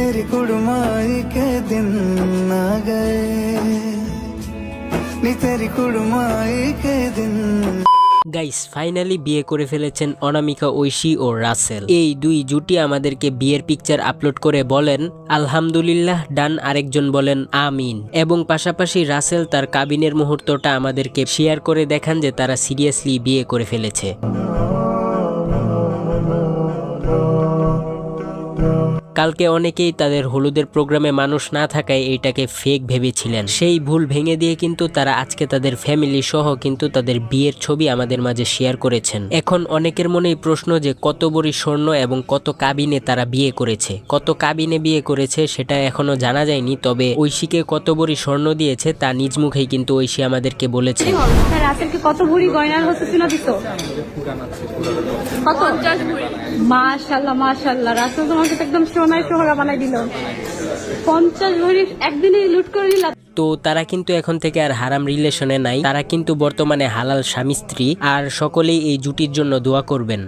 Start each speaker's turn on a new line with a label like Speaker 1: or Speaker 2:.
Speaker 1: तेरी कुड़माई के दिन आ गए नी तेरी कुड़माई के दिन
Speaker 2: গাইস ফাইনালি বিয়ে করে ফেলেছেন অনামিকা ঐশী ও রাসেল এই দুই জুটি আমাদেরকে বিয়ের পিকচার আপলোড করে বলেন আলহামদুলিল্লাহ ডান আরেকজন বলেন আমিন এবং পাশাপাশি রাসেল তার কাবিনের মুহূর্তটা আমাদেরকে শেয়ার করে দেখান যে তারা সিরিয়াসলি বিয়ে করে ফেলেছে কালকে অনেকেই তাদের হলুদের প্রোগ্রামে মানুষ না থাকায় এইটাকে ফেক ভেবেছিলেন। সেই ভুল ভেঙে দিয়ে কিন্তু তারা আজকে তাদের ফ্যামিলি সহ কিন্তু তাদের বিয়ের ছবি আমাদের মাঝে শেয়ার করেছেন। এখন অনেকের মনেই প্রশ্ন যে কত বড়ি স্বর্ণ এবং কত কাবিনে তারা বিয়ে করেছে। কত কাবিনে বিয়ে করেছে সেটা এখনও জানা যায়নি তবে ঐশীকে কত বড়ি স্বর্ণ দিয়েছে তা নিজ মুখেই কিন্তু ঐশী আমাদেরকে বলেছে।
Speaker 3: কত ভরি গয়নার হচ্ছে ছিল দিত কত? মাশাল্লাহ মাশাল্লাহ রাসেল তোমাকে তো একদম সোনায় সোহরা বানাই দিল পঞ্চাশ ভরি লুট করে দিলাম
Speaker 2: তো তারা কিন্তু এখন থেকে আর হারাম রিলেশনে নাই, তারা কিন্তু বর্তমানে হালাল স্বামী স্ত্রী, আর সকলেই এই জুটির জন্য দোয়া করবেন।